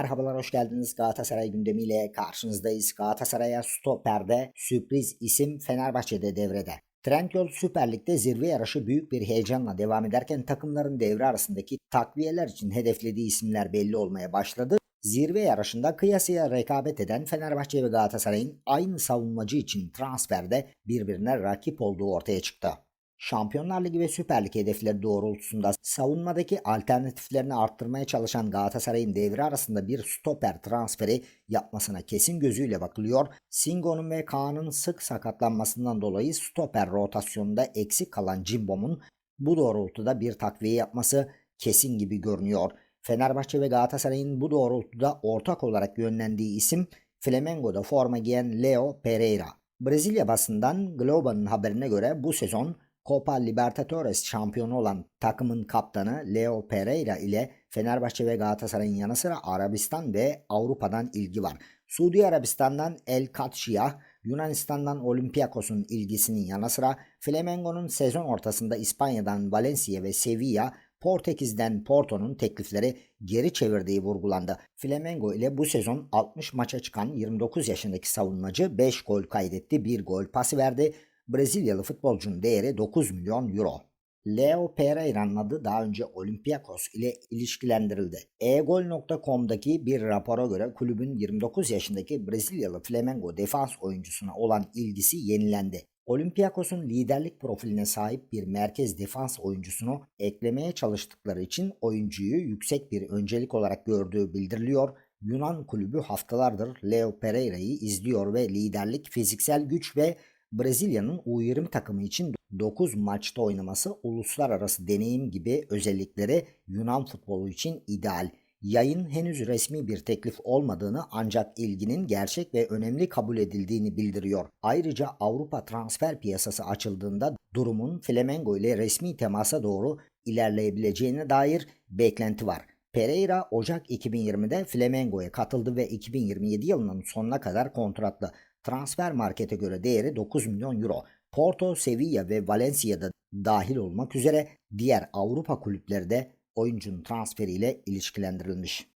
Merhabalar, hoş geldiniz. Galatasaray gündemiyle karşınızdayız. Galatasaray'a stoperde sürpriz isim Fenerbahçe'de devrede. Trendyol Süper Lig'de zirve yarışı büyük bir heyecanla devam ederken takımların devre arasındaki takviyeler için hedeflediği isimler belli olmaya başladı. Zirve yarışında kıyasıya rekabet eden Fenerbahçe ve Galatasaray'ın aynı savunmacı için transferde birbirine rakip olduğu ortaya çıktı. Şampiyonlar Ligi ve Süper Lig hedefleri doğrultusunda savunmadaki alternatiflerini arttırmaya çalışan Galatasaray'ın devre arasında bir stoper transferi yapmasına kesin gözüyle bakılıyor. Singo'nun ve Kaan'ın sık sakatlanmasından dolayı stoper rotasyonunda eksik kalan Cimbom'un bu doğrultuda bir takviye yapması kesin gibi görünüyor. Fenerbahçe ve Galatasaray'ın bu doğrultuda ortak olarak yönlendiği isim Flamengo'da forma giyen Leo Pereira. Brezilya basından Globo'nun haberine göre bu sezon Copa Libertadores şampiyonu olan takımın kaptanı Leo Pereira ile Fenerbahçe ve Galatasaray'ın yanı sıra Arabistan ve Avrupa'dan ilgi var. Suudi Arabistan'dan El Katşiyah, Yunanistan'dan Olympiakos'un ilgisinin yanı sıra Flamengo'nun sezon ortasında İspanya'dan Valencia ve Sevilla, Portekiz'den Porto'nun teklifleri geri çevirdiği vurgulandı. Flamengo ile bu sezon 60 maça çıkan 29 yaşındaki savunmacı 5 gol kaydetti, 1 gol pası verdi. Brezilyalı futbolcunun değeri 9 milyon euro. Leo Pereira'nın adı daha önce Olympiakos ile ilişkilendirildi. egol.com'daki bir rapora göre kulübün 29 yaşındaki Brezilyalı Flamengo defans oyuncusuna olan ilgisi yenilendi. Olympiakos'un liderlik profiline sahip bir merkez defans oyuncusunu eklemeye çalıştıkları için oyuncuyu yüksek bir öncelik olarak gördüğü bildiriliyor. Yunan kulübü haftalardır Leo Pereira'yı izliyor ve liderlik, fiziksel güç ve Brezilya'nın U20 takımı için 9 maçta oynaması uluslararası deneyim gibi özellikleri Yunan futbolu için ideal. Yayın henüz resmi bir teklif olmadığını ancak ilginin gerçek ve önemli kabul edildiğini bildiriyor. Ayrıca Avrupa transfer piyasası açıldığında durumun Flamengo ile resmi temasa doğru ilerleyebileceğine dair beklenti var. Pereira Ocak 2020'de Flamengo'ya katıldı ve 2027 yılının sonuna kadar kontratlı. Transfer markete göre değeri 9 milyon euro. Porto, Sevilla ve Valencia'da dahil olmak üzere diğer Avrupa kulüpleri de oyuncunun transferiyle ilişkilendirilmiş.